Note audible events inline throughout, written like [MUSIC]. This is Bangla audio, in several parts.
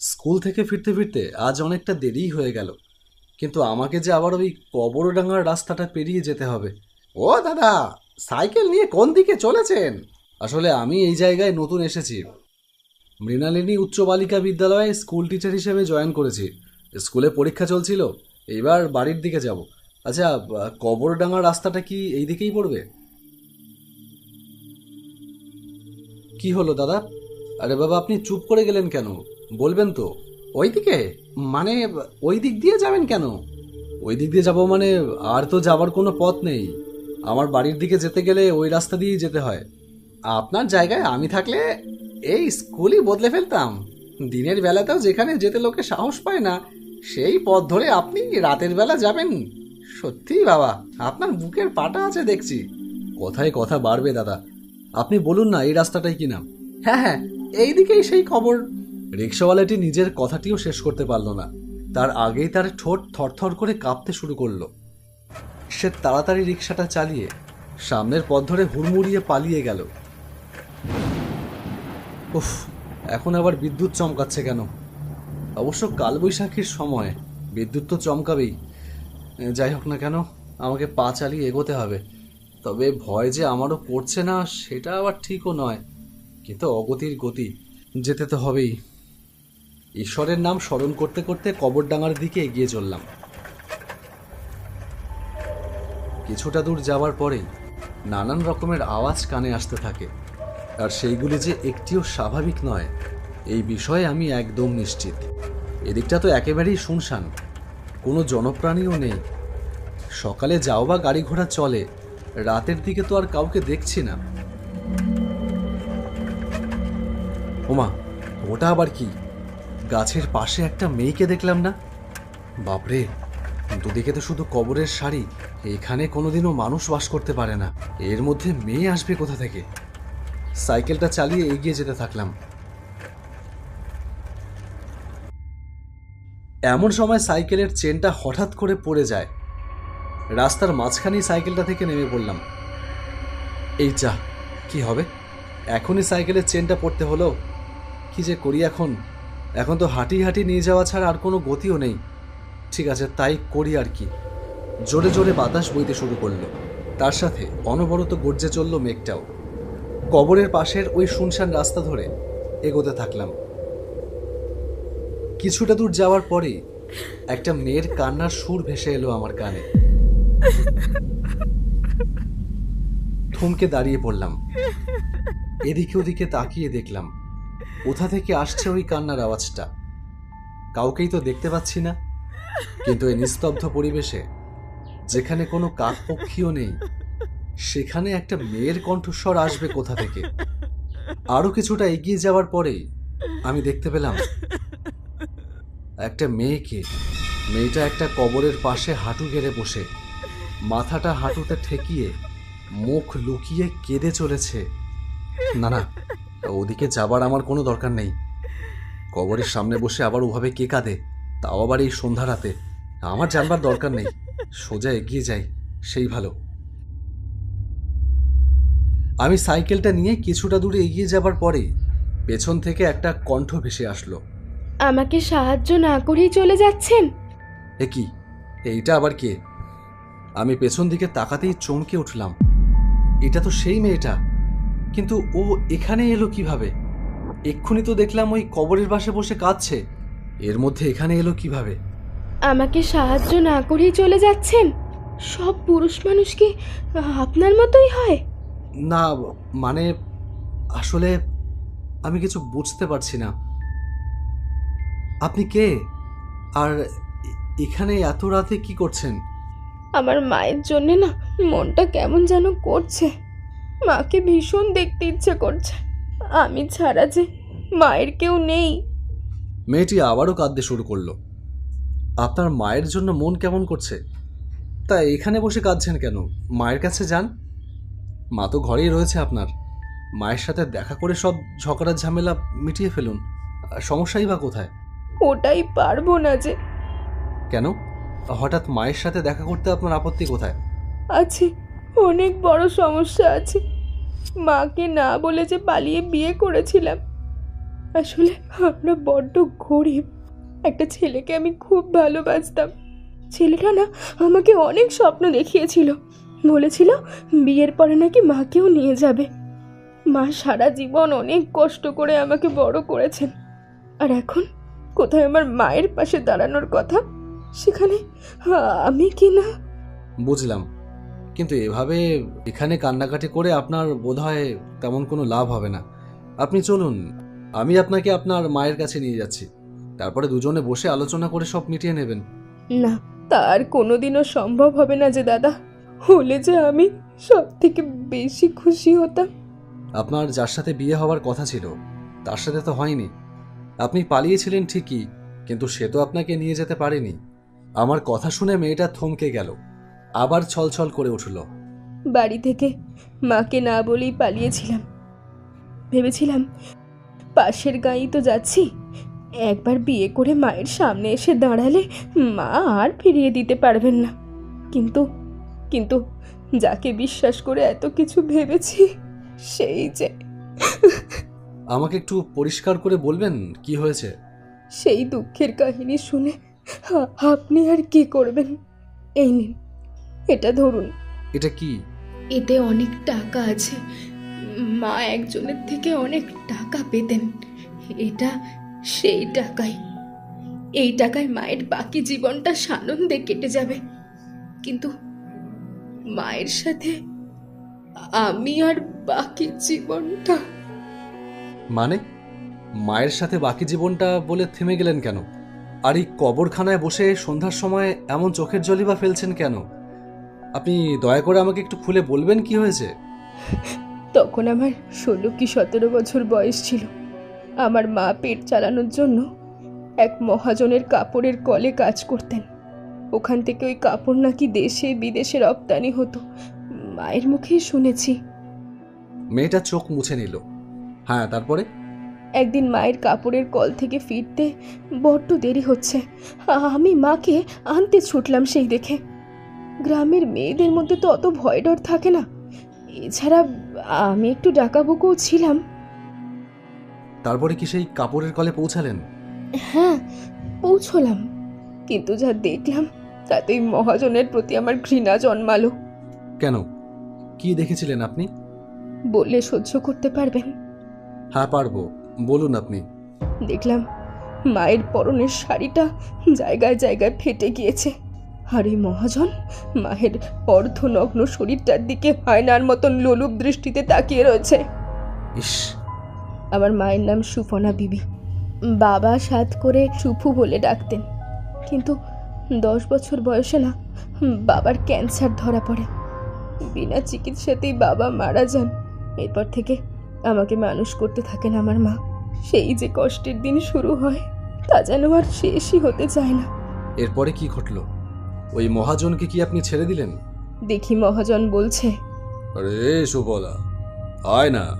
স্কুল থেকে ফিরতে ফিরতে আজ অনেকটা দেরিই হয়ে গেল। কিন্তু আমাকে যে আবার ওই কবরডাঙ্গার রাস্তাটা পেরিয়ে যেতে হবে। ও দাদা, সাইকেল নিয়ে কোন দিকে চলেছেন? আসলে আমি এই জায়গায় নতুন এসেছি। মৃণালিনী উচ্চ বালিকা বিদ্যালয়ে স্কুল টিচার হিসেবে জয়েন করেছি। স্কুলে পরীক্ষা চলছিল, এইবার বাড়ির দিকে যাব। আচ্ছা কবরডাঙ্গার রাস্তাটা কি এই দিকেই পড়বে? কি হলো দাদা? আরে বাবা, আপনি চুপ করে গেলেন কেন? বলবেন তো। ওই দিকে মানে ওই দিক দিয়ে যাবেন কেন? ওই দিক দিয়ে যাব মানে আর তো যাবার কোনো পথ নেই। আমার বাড়ির দিকে যেতে গেলে ওই রাস্তা দিয়েই যেতে হয়। আপনার জায়গায় আমি থাকলে এই স্কুলই বদলে ফেলতাম। দিনের বেলাতেও যেখানে যেতে লোকে সাহস পায় না, সেই পথ ধরে আপনি রাতের বেলা যাবেন। সত্যি বাবা, আপনার বুকের পাটা আছে দেখছি। কথায় কথা বাড়বে দাদা। আপনি বলুন না এই রাস্তাটাই কি নাম হ্যাঁ হ্যাঁ এই দিকেই সেই খবর। রিক্সাওয়ালাটি নিজের কথাটিও শেষ করতে পারল না। তার আগেই তার ঠোঁট থরথর করে কাঁপতে শুরু করল। সে তাড়াতাড়ি রিক্সাটা চালিয়ে সামনের পথ ধরে হুড়মুড়িয়ে পালিয়ে গেল। উফ, এখন আবার বিদ্যুৎ চমকাচ্ছে কেন? অবশ্য কালবৈশাখীর সময়। বিদ্যুৎ তো চমকাবেই। যাই হোক না কেন, আমাকে পা চালিয়ে এগোতে হবে। তবে ভয় যে আমারও পড়ছে না, সেটা আবার ঠিকও নয়। কিন্তু অগতির গতি, যেতে তো হবেই। ঈশ্বরের নাম স্মরণ করতে করতে কবরডাঙ্গার দিকে এগিয়ে চললাম। কিছুটা দূর যাওয়ার পরেই নানান রকমের আওয়াজ কানে আসতে থাকে, আর সেইগুলি যে একটিও স্বাভাবিক নয়, এই বিষয়ে আমি একদম নিশ্চিত। এদিকটা তো একেবারেই শুনশান, কোনো জনপ্রাণীও নেই। সকালে যাও বা গাড়ি ঘোড়া চলে, রাতের দিকে তো আর কাউকে দেখছি না। ওমা, ওটা আবার কি? গাছের পাশে একটা মেয়েকে দেখলাম না? বাপরে, দুদিকে তো শুধু কবরের শাড়ি, এখানে কোনোদিনও মানুষ বাস করতে পারে না। এর মধ্যে মেয়ে আসবে কোথা থেকে? সাইকেলটা চালিয়ে এগিয়ে যেতে থাকলাম। এমন সময় সাইকেলের চেনটা হঠাৎ করে পড়ে যায়। রাস্তার মাঝখানেই সাইকেলটা থেকে নেমে পড়লাম। এই যা, কি হবে? এখনই সাইকেলের চেনটা পড়তে হলো। কি যে করি এখন? এখন তো হাঁটি হাঁটি নিয়ে যাওয়া ছাড়া আর কোনো গতিও নেই। ঠিক আছে, তাই করি আর কি। জোরে জোরে বাতাস বইতে শুরু করল। তার সাথে অনবরত গর্জে চলল মেঘটাও। কবরের পাশের ওই শুনশান রাস্তা ধরে এগোতে থাকলাম। কিছুটা দূর যাওয়ার পরেই একটা মেয়ের কান্নার সুর ভেসে এলো আমার কানে। থমকে দাঁড়িয়ে পড়লাম। এদিকে ওদিকে তাকিয়ে দেখলাম। কোথা থেকে আসছে ওই কান্নার আওয়াজটা? কাউকেই তো দেখতে পাচ্ছি না। কিন্তু এই নিস্তব্ধ পরিবেশে, যেখানে কোনো কাকপক্ষীও নেই, সেখানে একটা মেয়ের কণ্ঠস্বর আসবে কোথা থেকে? আরও কিছুটা এগিয়ে যাওয়ার পরেই আমি দেখতে পেলাম, একটা মেয়েকে। মেয়েটা একটা কবরের পাশে হাঁটু গেড়ে বসে। মাথাটা হাঁটুতে ঠেকিয়ে মুখ লুকিয়ে কেঁদে চলেছে। না না ওদিকে যাবার আমার কোনো দরকার নেই। কবরের সামনে বসে আবার ওভাবে কে কাঁদে তাও আবার এই সন্ধ্যা রাতে। আমার জানবার দরকার নেই সোজা এগিয়ে যাই সেই ভালো। আমি সাইকেলটা নিয়ে কিছুটা দূরে এগিয়ে যাবার পরেই পেছন থেকে একটা কণ্ঠ ভেসে আসলো। আমাকে সাহায্য না করেই চলে যাচ্ছেন? এ কি? এইটা আবার কে? আমি পেছন দিকে তাকাতেই চমকে উঠলাম। এটা তো সেই মেয়েটা। কিন্তু ও এখানে এলো কীভাবে? এক্ষুনি তো দেখলাম ওই কবরের পাশে বসে কাঁদছে। এর মধ্যে এখানে এলো কীভাবে? আমাকে সাহায্য না করেই চলে যাচ্ছেন? সব পুরুষ মানুষ কি আপনার মতোই হয়? না মানে আসলে আমি কিছু বুঝতে পারছি না। আপনি কে? আর এখানে এত রাতে কি করছেন? আমার মায়ের জন্যে না মনটা কেমন যেন করছে। মাকে ভীষণ দেখতে ইচ্ছে করছে। আমি ছাড়া যে মায়ের কেউ নেই। মেয়েটি আবারও কাঁদতে শুরু করল। আপনার মায়ের জন্য মন কেমন করছে? তা এখানে বসে কাঁদছেন কেন? মায়ের কাছে যান। মা তো ঘরেই রয়েছে আপনার। মায়ের সাথে দেখা করে সব ঝগড়ার ঝামেলা মিটিয়ে ফেলুন। সমস্যাই বা কোথায়? ওটাই পারব না যে। কেন? হঠাৎ মায়ের সাথে দেখা করতে আপনার আপত্তি কোথায়? আছে অনেক বড় সমস্যা আছে। মাকে না বলে যে পালিয়ে বিয়ে করেছিলাম। আসলে আমরা বড্ড গরিব। একটা ছেলেকে আমি খুব ভালোবাসতাম। ছেলেটা না আমাকে অনেক স্বপ্ন দেখিয়েছিল। বলেছিল বিয়ের পরে নাকি মাকেও নিয়ে যাবে। মা সারা জীবন অনেক কষ্ট করে আমাকে বড় করেছেন। আর এখন কোথায় আমার মায়ের পাশে দাঁড়ানোর কথা? সেখানে আমি কি না? বুঝলাম। কিন্তু এভাবে এখানে কান্নাকাটি করে আপনার বোধহয় তেমন কোনো লাভ হবে না। আপনি চলুন আমি আপনাকে আপনার মায়ের কাছে নিয়ে যাচ্ছি। তারপরে দুজনে বসে আলোচনা করে সব মিটিয়ে নেবেন। না তার কোনোদিনও সম্ভব হবে না যে দাদা হলে যে আমি সব থেকে বেশি খুশি হতাম। আপনার যার সাথে বিয়ে হওয়ার কথা ছিল তার সাথে তো হয়নি। আপনি পালিয়েছিলেন ঠিকই কিন্তু সে তো আপনাকে নিয়ে যেতে পারেনি। আমার কথা শুনে মেয়েটা থমকে গেল। আবার ছলছল করে উঠল। বাড়ি থেকে মাকে না বলেই পালিয়েছিলাম। ভেবেছিলাম পাশের গাঁয়েই তো যাচ্ছি। একবার বিয়ে করে মায়ের সামনে এসে দাঁড়ালে মা আর ফিরিয়ে দিতে পারবেন না। কিন্তু কিন্তু যাকে বিশ্বাস করে এত কিছু ভেবেছি সেই যে আমাকে একটু পরিষ্কার করে বলবেন কি হয়েছে? সেই দুঃখের কাহিনী শুনে আপনি আর কি করবেন? এই নিন। এটা ধরুন। এটা কি? এতে অনেক টাকা আছে। মা একজনের থেকে অনেক টাকা পেতেন। এটা সেই টাকাই। এই টাকায় মায়ের বাকি জীবনটা সানন্দে কেটে যাবে। কিন্তু মায়ের সাথে আমি আর বাকি জীবনটা মানে? মায়ের সাথে বাকি জীবনটা বলে থেমে গেলেন কেন? আর এই কবরখানায় বসে সন্ধ্যার সময় এমন চোখের জলই বা ফেলছেন কেন? আপনি দয়া করে আমাকে একটু খুলে বলবেন কি হয়েছে? তখন আমার ষোলো কি সতেরো বছর বয়স ছিল। আমার মা পেট চালানোর জন্য এক মহাজনের কাপড়ের কলে কাজ করতেন। ওখান থেকে ওই কাপড় নাকি দেশে বিদেশে রপ্তানি হতো। মায়ের মুখেই শুনেছি। মেয়েটা চোখ মুছে নিল। হ্যাঁ তারপরে? একদিন মায়ের কাপড়ের কল থেকে ফিরতে বড্ড দেরি হচ্ছে। আমি মাকে আনতে ছুটলাম সেই দেখে। গ্রামের মেয়েদের মধ্যে তো অত ভয় ডর থাকে না। এছাড়া আমি একটু ডাকাবুকুও ছিলাম। তারপরে কি সেই কাপড়ের কলে পৌঁছালেন? হ্যাঁ পৌঁছলাম। কিন্তু যা দেখলাম তাতেই মহাজনের প্রতি আমার ঘৃণা জন্মালো। কেন? কি দেখেছিলেন আপনি? বললে সহ্য করতে পারবেন। হ্যাঁ পারব। বলুন আপনি। দেখলাম মায়ের পরনের শাড়িটা জায়গায় জায়গায় ফেটে গিয়েছে। আর এই মহাজন মায়ের অর্ধনগ্ন শরীরটার দিকে হায়নার মতন লোলুপ দৃষ্টিতে তাকিয়ে রয়েছে। ইস। আমার মায়ের নাম সুফনা বিবি। বাবা সাত করে সুফু বলে ডাকতেন। কিন্তু দশ বছর বয়সে না বাবার ক্যান্সার ধরা পড়ে। বিনা চিকিৎসাতেই বাবা মারা যান। এরপর থেকে আমাকে মানুষ করতে থাকেন আমার মা। সেই যে কষ্টের দিন শুরু হয় তা যেন আর শেষই হতে চায় না। এরপরে কি ঘটলো? ওই মহাজনকে কি আপনি ছেড়ে দিলেন? দেখি মহাজন বলছে। আরে সুফলা আয় না।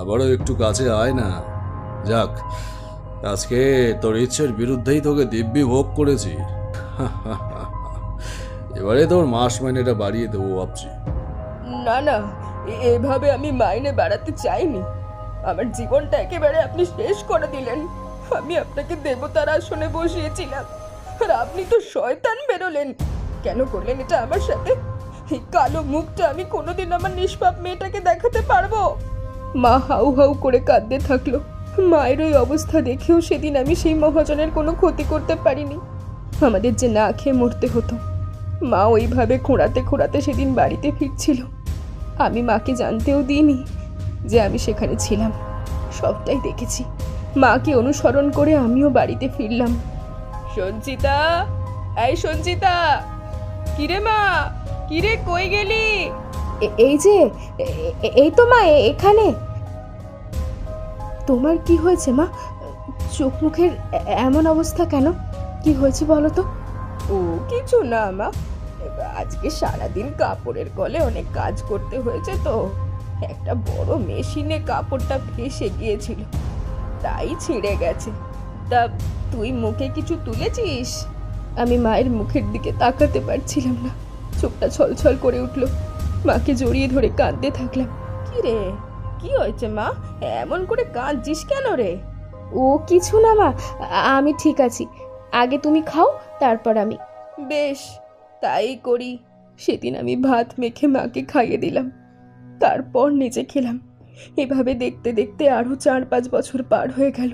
আবারও একটু কাছে আয় না। যাক আজকে তোর ইচ্ছের বিরুদ্ধেই তোকে দিব্যি ভোগ করেছি। [LAUGHS] এবারে তোর মাস মাইনেটা বাড়িয়ে দেবো ভাবছি। না না এভাবে আমি মাইনে বাড়াতে চাইনি। আমার জীবনটা একেবারে আপনি শেষ করে দিলেন। আমি আপনাকে দেবতার আসনে বসিয়েছিলাম। আর আপনি তো শয়তান বেরোলেন। কেন করলেন এটা আমার সাথে? এই কালো মুখটা আমি কোনোদিন আমার নিষ্পাপ মেয়েটাকে দেখাতে পারব? মা হাউ হাউ করে কাঁদতে থাকল। মায়ের ওই অবস্থা দেখেও সেদিন আমি সেই মহাজনের কোনো ক্ষতি করতে পারিনি। আমাদের যে না খেয়ে মরতে হতো। মা ওইভাবে খোঁড়াতে খোঁড়াতে সেদিন বাড়িতে ফিরছিল। আমি মাকে জানতেও দিইনি যে আমি সেখানে ছিলাম। সবটাই দেখেছি। মাকে অনুসরণ করে আমিও বাড়িতে ফিরলাম। সঞ্চিতা এই সঞ্চিতা কিরে মা কিরে কই গেলি? এই যে এই তো মা এখানে। তোমার কি হয়েছে মা? চোখ মুখের এমন অবস্থা কেন? কি হয়েছে বলো তো? ও কিছু না মা। আজকে সারাদিন কাপড়ের কলে অনেক কাজ করতে হয়েছে তো। একটা বড় মেশিনে কাপড়টা ফেসে গিয়েছিল। তাই ছিঁড়ে গেছে। তা তুই মুখে কিছু তুলেছিস? আমি মায়ের মুখের দিকে তাকাতে পারছিলাম না। চোখটা ছলছল করে উঠল। মাকে জড়িয়ে ধরে কাঁদতে থাকলাম। কি রে? কি হয়েছে মা? এমন করে কাঁদছিস কেন রে? ও কিছু না মা আমি ঠিক আছি। আগে তুমি খাও তারপর আমি। বেশ তাই করি। সেদিন আমি ভাত মেখে মাকে খাইয়ে দিলাম। তারপর নিজে খেলাম। এভাবে দেখতে দেখতে আরও চার পাঁচ বছর পার হয়ে গেল।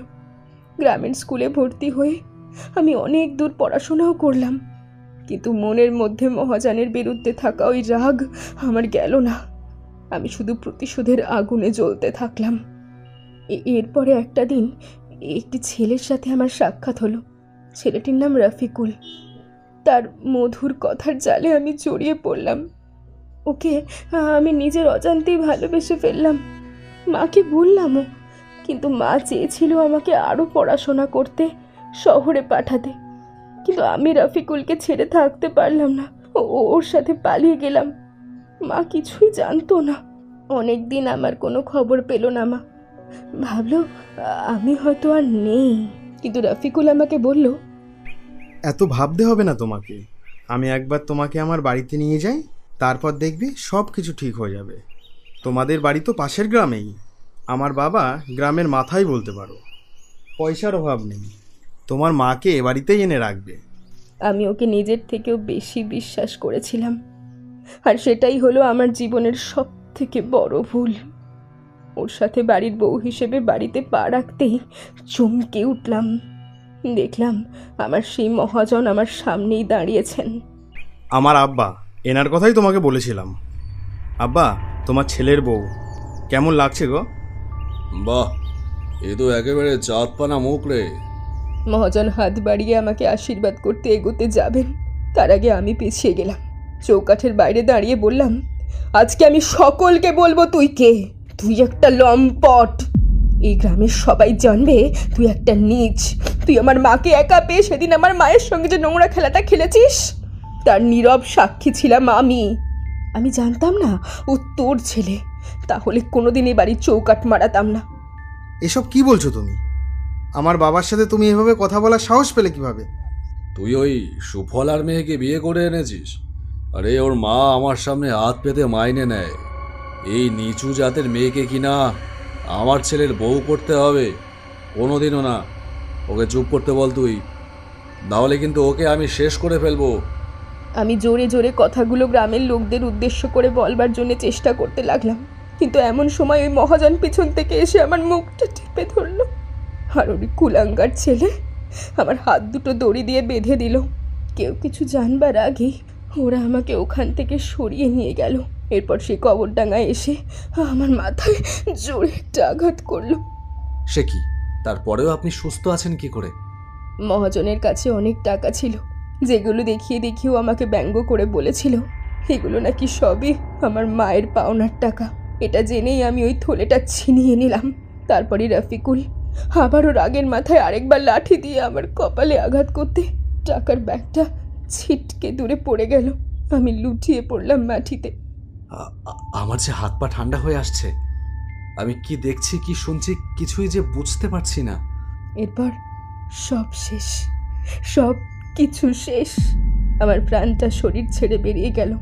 গ্রামীণ স্কুলে ভর্তি হয়ে আমি অনেক দূর পড়াশোনাও করলাম। কিন্তু মনের মধ্যে মহাজানের বিরুদ্ধে থাকা ওই রাগ আমার গেল না। আমি শুধু প্রতিশোধের আগুনে জ্বলতে থাকলাম। এরপরে একটা দিন একটি ছেলের সাথে আমার সাক্ষাৎ হলো। ছেলেটির নাম রফিকুল। তার মধুর কথার জালে আমি জড়িয়ে পড়লাম। ওকে আমি নিজের অজান্তেই ভালোবেসে ফেললাম। মাকে বললামও কিন্তু মা চেয়েছিল আমাকে আরও পড়াশোনা করতে, শহরে পাঠাতে। কিন্তু আমি রফিকুলকে ছেড়ে থাকতে পারলাম না। ওর সাথে পালিয়ে গেলাম। মা কিছুই জানতো না। অনেক দিন আমার কোনো খবর পেল না মা। ভাবলো, আমি হয়তো আর নেই। কিন্তু রফিকুল আমাকে বলল, এত ভাবতে হবে না তোমাকে। আমি একবার তোমাকে আমার বাড়িতে নিয়ে যাই, তারপর দেখবে সব কিছু ঠিক হয়ে যাবে। তোমাদের বাড়ি তো পাশের গ্রামেই। আমার বাবা গ্রামের মাথায় বলতে পারো। পয়সার অভাব নেই। তোমার মাকে এ বাড়িতেই এনে রাখবে। আমি ওকে নিজের থেকেও বেশি বিশ্বাস করেছিলাম। আর সেটাই হলো আমার জীবনের সব থেকে বড় ভুল। ওর সাথে বাড়ির বউ হিসেবে বাড়িতে পা রাখতেই চমকে উঠলাম। দেখলাম আমার সেই মহাজন আমার সামনেই দাঁড়িয়েছেন। আমার আব্বা এনার কথাই তোমাকে বলেছিলাম। আব্বা তোমার ছেলের বউ কেমন লাগছে গো? বাহ, এ তো একেবারে চাঁদ পানা মুখ রে। মহাজন হাত বাড়িয়ে আমাকে আশীর্বাদ করতে এগোতে যাবেন, তার আগে আমি পিছিয়ে গেলাম। চৌকাঠের বাইরে দাঁড়িয়ে বললাম, আজকে আমি সকলকে বলব তুই কে? তুই একটা লম্পট। এই গ্রামের সবাই জানবে তুই একটা নীচ। তুই আমার মাকে একা পেয়ে সেদিন আমার মায়ের সঙ্গে যে নোংরা খেলাটা খেলেছিস? তার নীরব সাক্ষী ছিলাম আমি। আমি জানতাম না ও তোর ছেলে। তাহলে কোনোদিন এ বাড়ির চৌকাট মারাতাম না। এসব কি বলছো তুমি? আমার বাবার সাথে তুমি এভাবে কথা বলার সাহস পেলে কীভাবে? তুই ওই সুফলার মেয়েকে বিয়ে করে এনেছিস? আরে ওর মা আমার সামনে হাত পেতে মাইনে নেয়। এই নিচু জাতের মেয়েকে কি না আমার ছেলের বউ করতে হবে? কোনোদিনও না। ওকে চুপ করতে বল তুই। নাহলে কিন্তু ওকে আমি শেষ করে ফেলব। আমি জোরে জোরে কথাগুলো গ্রামের লোকদের উদ্দেশ্য করে বলবার জন্য চেষ্টা করতে লাগলাম। কিন্তু এমন সময় ওই মহাজন পিছন থেকে এসে আমার মুখটা টিপে ধরলো। আর ওই কুলাঙ্গার ছেলে আমার হাত দুটো দড়ি দিয়ে বেঁধে দিল। কেউ কিছু জানবার আগে ওরা আমাকে ওখান থেকে সরিয়ে নিয়ে গেল। এরপর সে কবরডাঙ্গায় এসে আমার মাথায় জোরে একটা আঘাত করল। সে কি? তারপরেও আপনি সুস্থ আছেন কি করে? মহাজনের কাছে অনেক টাকা ছিল। যেগুলো দেখিয়ে দেখিয়েও আমাকে ব্যঙ্গ করে বলেছিল এগুলো নাকি সবই আমার মায়ের পাওনার টাকা। এটা জেনেই আমি ওই থলেটা ছিনিয়ে নিলাম। তারপরে রফিকুল আবারও রাগের মাথায় আরেকবার লাঠি দিয়ে আমার কপালে আঘাত করতে টাকার ব্যাগটা ছিটকে দূরে পড়ে গেল। আমি লুটিয়ে পড়লাম মাটিতে। আমার যে হাত পা ঠান্ডা হয়ে আসছে আমি কি দেখছি কি শুনছি কিছুই যে বুঝতে পারছি না। এরপর সব শেষ। সব কিছু শেষ। আমার প্রাণটা শরীর ছেড়ে বেরিয়ে গেল।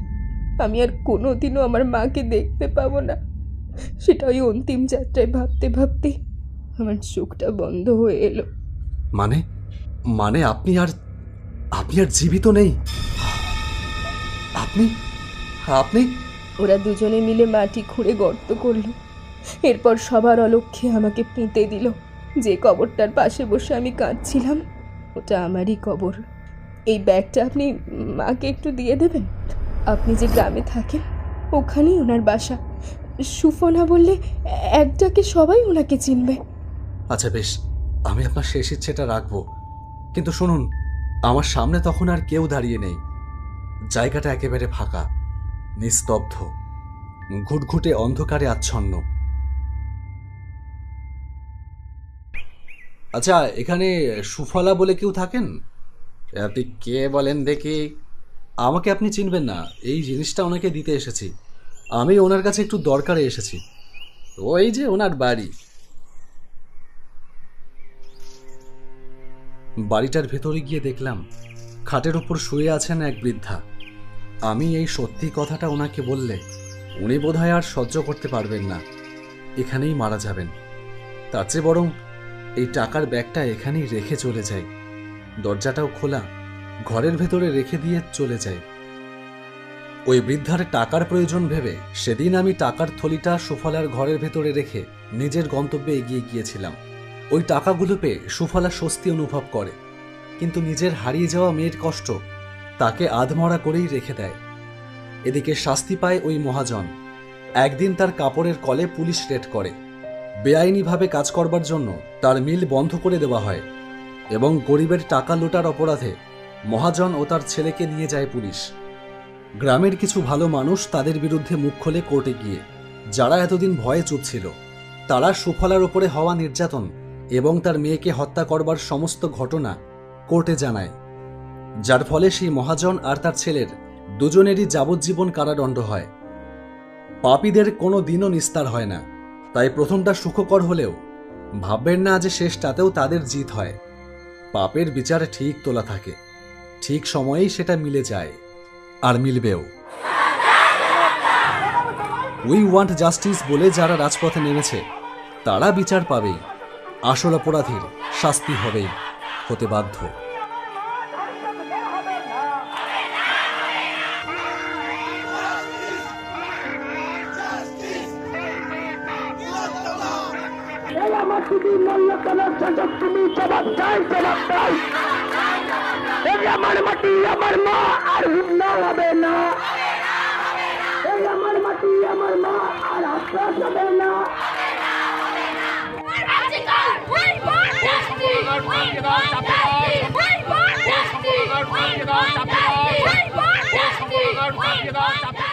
আমি আর কোনোদিনও আমার মাকে দেখতে পাবো না। সেটা ওই অন্তিম যাত্রায় ভাবতে ভাবতে আমার চোখটা বন্ধ হয়ে এলো। মানে? মানে আপনি আর আপনি আর জীবিত নেই? আপনি? আপনি? ওরা দুজনে মিলে মাটি খুঁড়ে গর্ত করল। এরপর সবার অলক্ষ্যে আমাকে পুঁতে দিল। যে কবরটার পাশে বসে আমি কাঁদছিলাম ওটা আমারই কবর। এই ব্যাগটা আপনি মাকে একটু দিয়ে দেবেন? আপনি যে গ্রামে থাকেন, ওখানেই ওনার বাসা। সুফনা বললে, একটাকে সবাই ওনাকে চিনবে। আচ্ছা বেশ। আমি আপনার শেষ ইচ্ছেটা রাখব। কিন্তু শুনুন, আমার সামনে তখন আর কেউ দাঁড়িয়ে নেই। জায়গাটা একেবারে ফাঁকা, নিস্তব্ধ, ঘুটঘুটে অন্ধকারে আচ্ছন্ন। আচ্ছা এখানে সুফলা বলে কেউ থাকেন? আপনি কে বলেন দেখি। আমাকে আপনি চিনবেন না এই জিনিসটা ওনাকে দিতে এসেছি। আমি ওনার কাছে একটু দরকারে এসেছি। ওই যে ওনার বাড়ি। বাড়িটার ভেতরে গিয়ে দেখলাম খাটের উপর শুয়ে আছেন এক বৃদ্ধা। আমি এই সত্যি কথাটা ওনাকে বললে উনি বোধহয় আর সহ্য করতে পারবেন না। এখানেই মারা যাবেন। তার চেয়ে বরং এই টাকার ব্যাগটা এখানেই রেখে চলে যাই। দরজাটাও খোলা, ঘরের ভেতরে রেখে দিয়ে চলে যাই ওই বৃদ্ধার টাকার প্রয়োজন ভেবে সেদিন আমি টাকার থলিটা সুফলার ঘরের ভেতরে রেখে নিজের গন্তব্যে এগিয়ে গিয়েছিলাম। ওই টাকাগুলো পেয়ে সুফলা স্বস্তি অনুভব করে, কিন্তু নিজের হারিয়ে যাওয়া মেয়ের কষ্ট তাকে আধমরা করেই রেখে দেয়। এদিকে শাস্তি পায় ওই মহাজন। একদিন তার কাপড়ের কলে পুলিশ রেড করে। বেআইনিভাবে কাজ করবার জন্য তার মিল বন্ধ করে দেওয়া হয়। এবং গরিবের টাকা লুটার অপরাধে মহাজন ও তার ছেলেকে নিয়ে যায় পুলিশ। গ্রামের কিছু ভালো মানুষ তাদের বিরুদ্ধে মুখ খোলে কোর্টে গিয়ে। যারা এতদিন ভয়ে চুপ ছিল, তারা সুফলার উপরে হওয়া নির্যাতন এবং তার মেয়েকে হত্যা করবার সমস্ত ঘটনা কোর্টে জানায়। যার ফলে সেই মহাজন আর তার ছেলের দুজনেরই যাবজ্জীবন কারাদণ্ড হয়। পাপীদের কোনো দিনও নিস্তার হয় না। তাই প্রথমটা সুখকর হলেও ভাববেন না যে শেষটাতেও তাদের জিত হয়। পাপের বিচার ঠিক তোলা থাকে। ঠিক সময়েই সেটা মিলে যায়, আর মিলবেও। উই ওয়ান্ট জাস্টিস বলে যারা রাজপথে নেমেছে, তারা বিচার পাবেই। আসল অপরাধীর শাস্তি হবেই, হতে বাধ্য। আমার দিদি মল্ল কেন সুযোগ তুমি জবাব চাই জবাব চাই এই আমার মাটি আমার মা আর ভিন্ন হবে না এই আমার মাটি আমার মা আর আশ্বাস হবে না Hey,